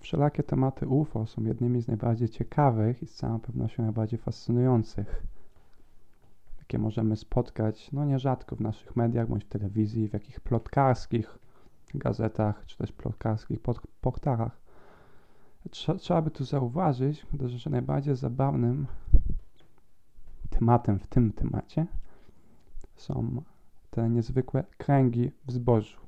Wszelakie tematy UFO są jednymi z najbardziej ciekawych i z całą pewnością najbardziej fascynujących, jakie możemy spotkać, no nierzadko w naszych mediach, bądź w telewizji, w jakich plotkarskich gazetach, czy też plotkarskich portalach. Trzeba by tu zauważyć, że najbardziej zabawnym tematem w tym temacie są te niezwykłe kręgi w zbożu.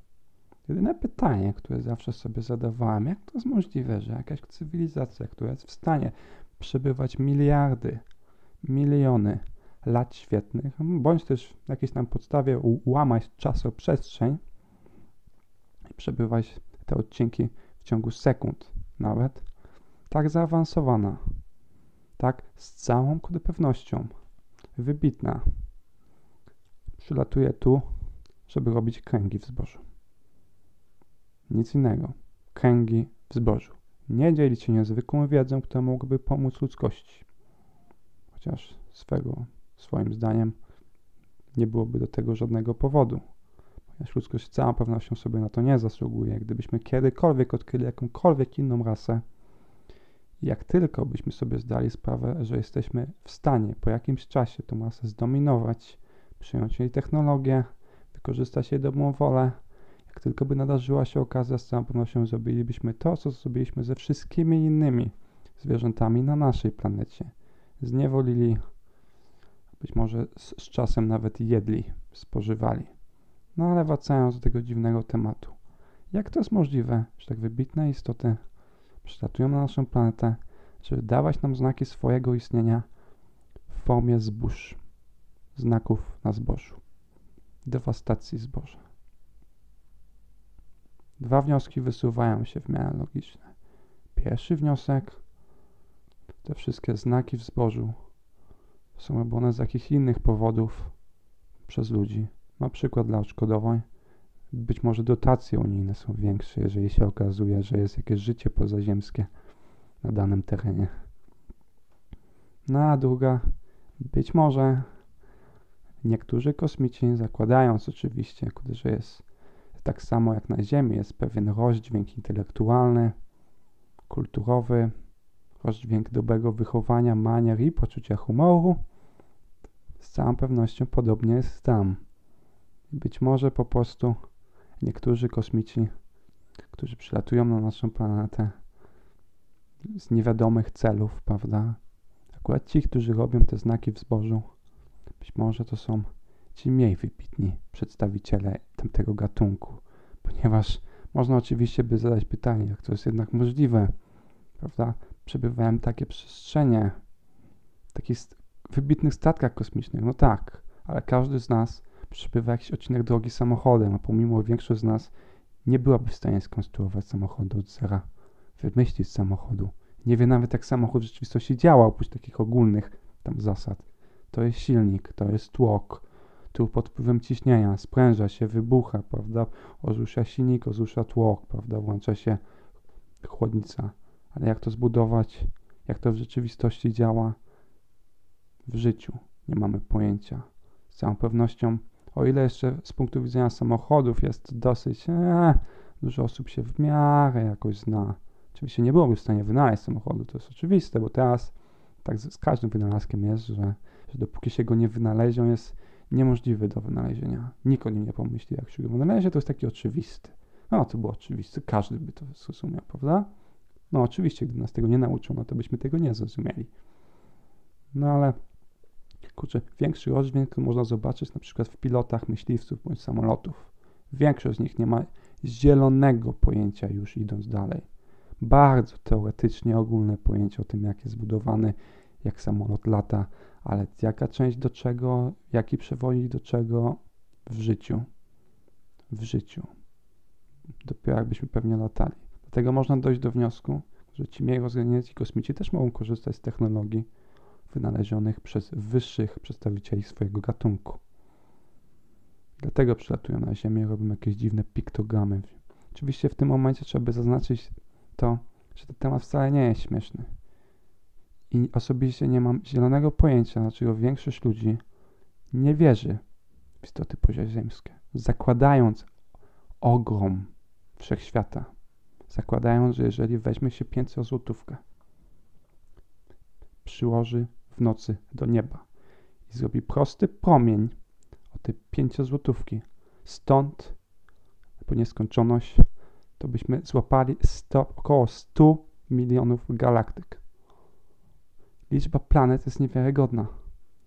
Jedyne pytanie, które zawsze sobie zadawałem, jak to jest możliwe, że jakaś cywilizacja, która jest w stanie przebywać miliardy, miliony lat świetnych, bądź też na jakiejś tam podstawie łamać czasoprzestrzeń i przebywać te odcinki w ciągu sekund nawet, tak zaawansowana, tak z całą pewnością, wybitna, przylatuje tu, żeby robić kręgi w zbożu. Nic innego. Kręgi w zbożu. Nie dzielić się niezwykłą wiedzą, która mogłaby pomóc ludzkości. Chociaż swego, swoim zdaniem nie byłoby do tego żadnego powodu. Ponieważ ludzkość z całą pewnością sobie na to nie zasługuje. Gdybyśmy kiedykolwiek odkryli jakąkolwiek inną rasę, jak tylko byśmy sobie zdali sprawę, że jesteśmy w stanie po jakimś czasie tą rasę zdominować, przyjąć jej technologię, wykorzystać jej dobrą wolę, jak tylko by nadarzyła się okazja, z całą pewnością zrobilibyśmy to, co zrobiliśmy ze wszystkimi innymi zwierzętami na naszej planecie. Zniewolili, być może z, z czasem nawet jedli, spożywali. No ale wracając do tego dziwnego tematu. Jak to jest możliwe, że tak wybitne istoty przylatują na naszą planetę, żeby dawać nam znaki swojego istnienia w formie zbóż, znaków na zbożu, dewastacji zboża? Dwa wnioski wysuwają się w miarę logiczne. Pierwszy wniosek te wszystkie znaki w zbożu są robione z jakichś innych powodów przez ludzi, na przykład dla odszkodowań. Być może dotacje unijne są większe, jeżeli się okazuje, że jest jakieś życie pozaziemskie na danym terenie. No a druga, być może niektórzy kosmici, zakładając oczywiście, że jest tak samo jak na Ziemi jest pewien rozdźwięk intelektualny, kulturowy, rozdźwięk dobrego wychowania, manier i poczucia humoru. Z całą pewnością podobnie jest tam. Być może po prostu niektórzy kosmici, którzy przylatują na naszą planetę z niewiadomych celów, prawda? Akurat ci, którzy robią te znaki w zbożu, być może to są ci mniej wybitni przedstawiciele tamtego gatunku, ponieważ można oczywiście by zadać pytanie, jak to jest jednak możliwe, prawda? Przebywają takie przestrzenie, takich wybitnych statkach kosmicznych, no tak, ale każdy z nas przebywa jakiś odcinek drogi samochodem, a pomimo większość z nas nie byłaby w stanie skonstruować samochodu od zera, wymyślić samochodu. Nie wie nawet, jak samochód w rzeczywistości działa, oprócz takich ogólnych tam zasad. To jest silnik, to jest tłok, tu pod wpływem ciśnienia spręża się, wybucha, prawda? Ozusza silnik, ozusza tłok, prawda? Włącza się chłodnica. Ale jak to zbudować? Jak to w rzeczywistości działa? W życiu nie mamy pojęcia. Z całą pewnością, o ile jeszcze z punktu widzenia samochodów jest dosyć, ee, dużo osób się w miarę jakoś zna. Oczywiście nie byłoby w stanie wynaleźć samochodu, to jest oczywiste, bo teraz tak z, z każdym wynalazkiem jest, że, że dopóki się go nie wynaleźć, on jest niemożliwy do wynalezienia. Nikt o nim nie pomyśli, jak się go wynalezie, to jest taki oczywisty. No, to było oczywiste, każdy by to zrozumiał, prawda? No, oczywiście, gdyby nas tego nie nauczył, no to byśmy tego nie zrozumieli. No, ale kurczę, większy rozdźwięk można zobaczyć na przykład w pilotach myśliwców bądź samolotów. Większość z nich nie ma zielonego pojęcia już idąc dalej. Bardzo teoretycznie ogólne pojęcie o tym, jak jest zbudowany, jak samolot lata, ale jaka część do czego, jaki przewodnik do czego w życiu. W życiu. Dopiero jakbyśmy pewnie latali. Dlatego można dojść do wniosku, że ci mniej rozwinięci kosmici też mogą korzystać z technologii wynalezionych przez wyższych przedstawicieli swojego gatunku. Dlatego przylatują na Ziemię i robią jakieś dziwne piktogramy. Oczywiście w tym momencie trzeba by zaznaczyć to, że ten temat wcale nie jest śmieszny. I osobiście nie mam zielonego pojęcia, dlaczego większość ludzi nie wierzy w istoty pozaziemskie, zakładając ogrom wszechświata, zakładając, że jeżeli weźmie się 500 złotówkę, przyłoży w nocy do nieba i zrobi prosty promień o te 5 złotówki, stąd po nieskończoność, to byśmy złapali 100, około 100 milionów galaktyk. Liczba planet jest niewiarygodna.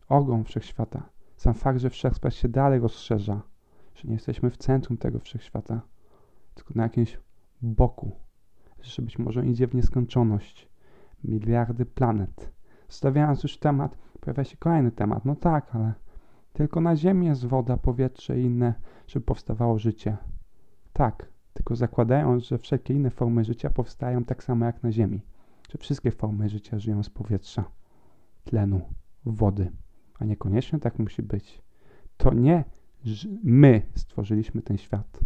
Ogrom wszechświata. Sam fakt, że wszechświat się dalej rozszerza, że nie jesteśmy w centrum tego wszechświata, tylko na jakimś boku, że być może idzie w nieskończoność. Miliardy planet. Zostawiając już temat, pojawia się kolejny temat. No tak, ale tylko na Ziemi jest woda, powietrze i inne, żeby powstawało życie. Tak, tylko zakładając, że wszelkie inne formy życia powstają tak samo jak na Ziemi. Że wszystkie formy życia żyją z powietrza, tlenu, wody. A niekoniecznie tak musi być. To nie my stworzyliśmy ten świat.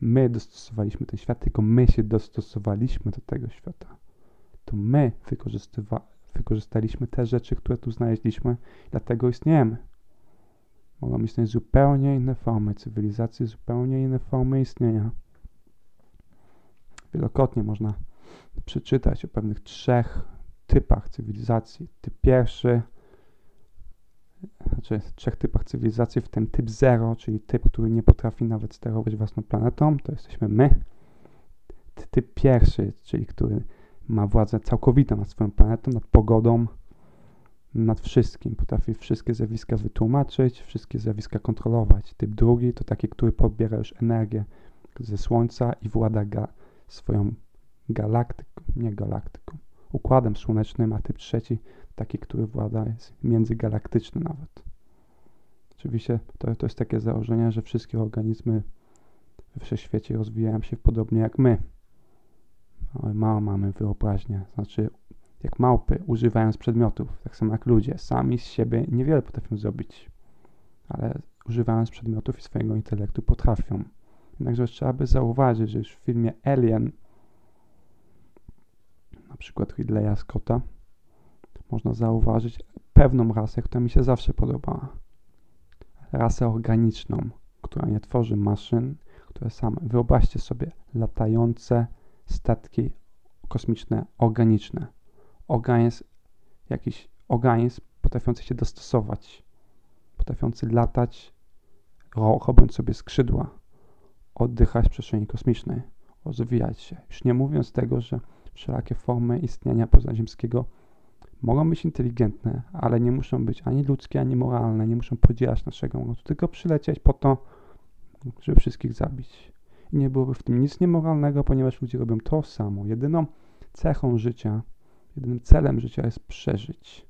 My dostosowaliśmy ten świat, tylko my się dostosowaliśmy do tego świata. To my wykorzystaliśmy te rzeczy, które tu znaleźliśmy, dlatego istniejemy. Mogą istnieć zupełnie inne formy cywilizacji, zupełnie inne formy istnienia. Wielokrotnie można przeczytać o pewnych trzech typach cywilizacji. Typ pierwszy, znaczy trzech typach cywilizacji, w tym typ zero, czyli typ, który nie potrafi nawet sterować własną planetą, to jesteśmy my. Typ pierwszy, czyli który ma władzę całkowitą nad swoją planetą, nad pogodą, nad wszystkim. Potrafi wszystkie zjawiska wytłumaczyć, wszystkie zjawiska kontrolować. Typ drugi to taki, który podbiera już energię ze Słońca i włada ga swoją galaktyką, nie galaktyką, układem słonecznym, a typ trzeci taki, który włada jest międzygalaktyczny nawet. Oczywiście to, to jest takie założenie, że wszystkie organizmy we wszechświecie rozwijają się podobnie jak my. Ale mało mamy wyobraźnię, znaczy jak małpy, używając przedmiotów, tak samo jak ludzie, sami z siebie niewiele potrafią zrobić, ale używając przedmiotów i swojego intelektu potrafią. Jednakże trzeba by zauważyć, że już w filmie Alien, na przykład Ridleya Scotta, można zauważyć pewną rasę, która mi się zawsze podobała. Rasę organiczną, która nie tworzy maszyn, które same. Wyobraźcie sobie latające statki kosmiczne organiczne organizm, jakiś organizm potrafiący się dostosować, potrafiący latać, robiąc sobie skrzydła, oddychać w przestrzeni kosmicznej, rozwijać się. Już nie mówiąc tego, że wszelakie formy istnienia pozaziemskiego mogą być inteligentne, ale nie muszą być ani ludzkie, ani moralne, nie muszą podzielać naszego mocy, tylko przylecieć po to, żeby wszystkich zabić. I nie byłoby w tym nic niemoralnego, ponieważ ludzie robią to samo. Jedyną cechą życia Jedynym celem życia jest przeżyć.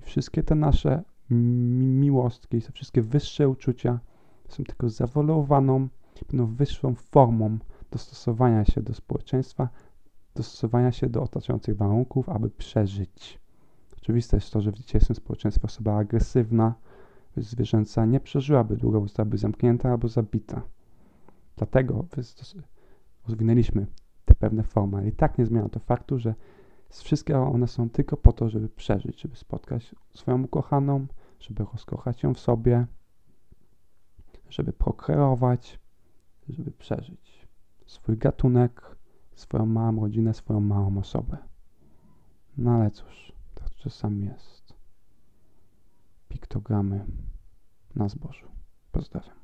I wszystkie te nasze mi miłostki, te wszystkie wyższe uczucia są tylko zawolowaną, no, wyższą formą dostosowania się do społeczeństwa, dostosowania się do otaczających warunków, aby przeżyć. Oczywiste jest to, że w dzisiejszym społeczeństwie osoba agresywna, zwierzęca nie przeżyłaby długo, zostałaby zamknięta albo zabita. Dlatego rozwinęliśmy te pewne formy, ale i tak nie zmienia to faktu, że Wszystkie one są tylko po to, żeby przeżyć, żeby spotkać swoją ukochaną, żeby rozkochać ją w sobie, żeby prokreować, żeby przeżyć swój gatunek, swoją małą rodzinę, swoją małą osobę. No ale cóż, tak czasami jest. Piktogramy na zbożu. Pozdrawiam.